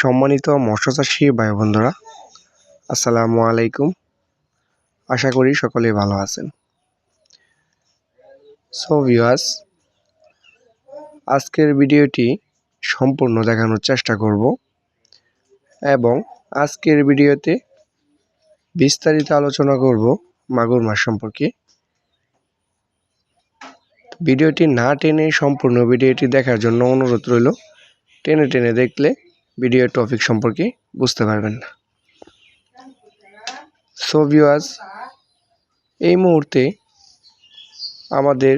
সম্মানিত মৎস্য চাষী ভাই বন্ধুরা আসসালামু আলাইকুম। আশা করি সকলেই ভালো আছেন। সো ভিউয়ার্স আজকের ভিডিওটি সম্পূর্ণ দেখানোর চেষ্টা করব এবং আজকের ভিডিওতে বিস্তারিত আলোচনা করব মাগুর মাছ সম্পর্কে। ভিডিওটি না টেনে সম্পূর্ণ ভিডিওটি দেখার জন্য অনুরোধ রইল। টেনে টেনে দেখলে ভিডিও টপিক সম্পর্কে বুঝতে পারবেন না। সো ভিউয়ার্স এই মুহূর্তে আমাদের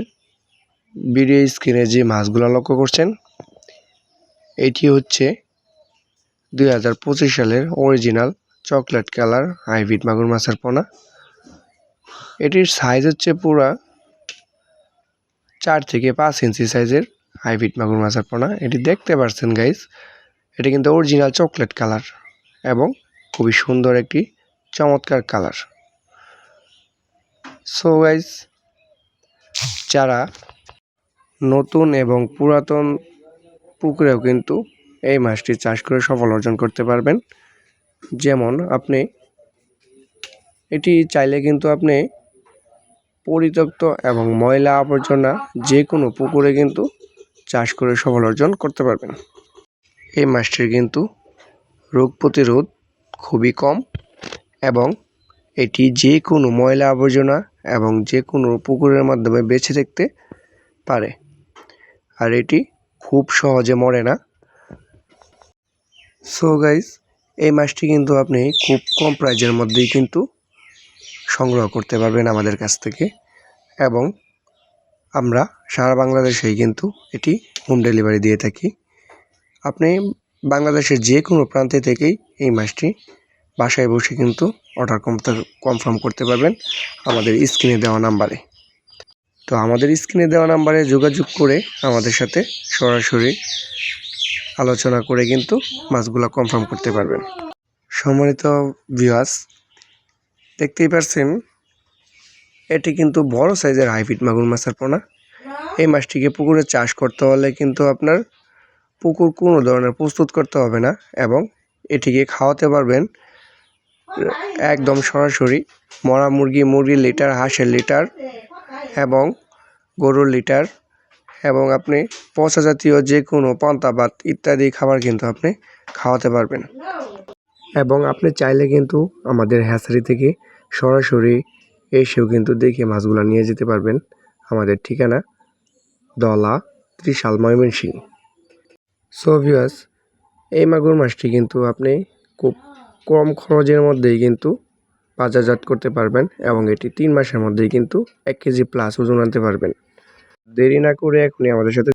ভিডিও স্ক্রিনে যে মাছগুলো লক্ষ্য করছেন, এটি হচ্ছে দুই হাজার পঁচিশ সালের অরিজিনাল চকলেট কালার হাইব্রিড মাগুর মাছের পোনা। এটির সাইজ হচ্ছে পুরা চার থেকে পাঁচ ইঞ্চি সাইজের হাইব্রিড মাগুর মাছের পোনা। এটি দেখতে পাচ্ছেন গাইস এটি কিন্তু অরিজিনাল চকলেট কালার এবং খুবই সুন্দর একটি চমৎকার কালার সো গাইস যারা নতুন এবং পুরাতন পুকুরেও কিন্তু এই মাছটি চাষ করে সফল অর্জন করতে পারবেন। যেমন আপনি এটি চাইলে কিন্তু আপনি পরিত্যক্ত এবং ময়লা আবর্জনা যে কোনো পুকুরে কিন্তু চাষ করে সফল অর্জন করতে পারবেন। এই মাছটির কিন্তু রোগ প্রতিরোধ খুবই কম এবং এটি যে কোনো ময়লা আবর্জনা এবং যে কোনো পুকুরের মাধ্যমে বেছে থাকতে পারে। আর এটি খুব সহজে মরে না। সো গাইজ এই মাছটি কিন্তু আপনি খুব কম প্রাইজের মধ্যেই কিন্তু সংগ্রহ করতে পারবেন আমাদের কাছ থেকে এবং আমরা সারা বাংলাদেশেই কিন্তু এটি হোম ডেলিভারি দিয়ে থাকি। আপনি বাংলাদেশের যে কোনো প্রান্তে থেকেই এই মাছটি বাসায় বসে কিন্তু অর্ডার কনফার্ম করতে পারবেন আমাদের স্ক্রিনে দেওয়া নাম্বারে তো আমাদের স্ক্রিনে দেওয়া নাম্বারে যোগাযোগ করে আমাদের সাথে সরাসরি আলোচনা করে কিন্তু মাছগুলো কনফার্ম করতে পারবেন। সম্মানিত ভিউয়ার্স দেখতেই পারছেন, এটি কিন্তু বড় সাইজের হাইব্রিড মাগুর মাছের পোনা। এই মাছটিকে পুকুরে চাষ করতে হলে কিন্তু আপনার পুকুর কোনো ধরনের প্রস্তুত করতে হবে না এবং এটিকে খাওয়াতে পারবেন, একদম সরাসরি মরা মুরগি, মুরগির লিটার, হাঁসের লিটার এবং গরুর লিটার এবং আপনি পচা জাতীয় যে কোনো পান্তা, ভাত ইত্যাদি খাবার কিন্তু আপনি খাওয়াতে পারবেন। এবং আপনি চাইলে কিন্তু আমাদের হ্যাচারি থেকে সরাসরি এসেও কিন্তু দেখে মাছগুলো নিয়ে যেতে পারবেন। আমাদের ঠিকানা দলা ত্রিশাল ময়মনসিং সো ভিউয়ার্স এই মাগুর মাছটি কিন্তু আপনি খুব কম খরচের মধ্যেই কিন্তু বাজারজাত করতে পারবেন এবং এটি তিন মাসের মধ্যেই কিন্তু এক কেজি প্লাস ওজন আনতে পারবেন। দেরি না করে এখনই আমাদের সাথে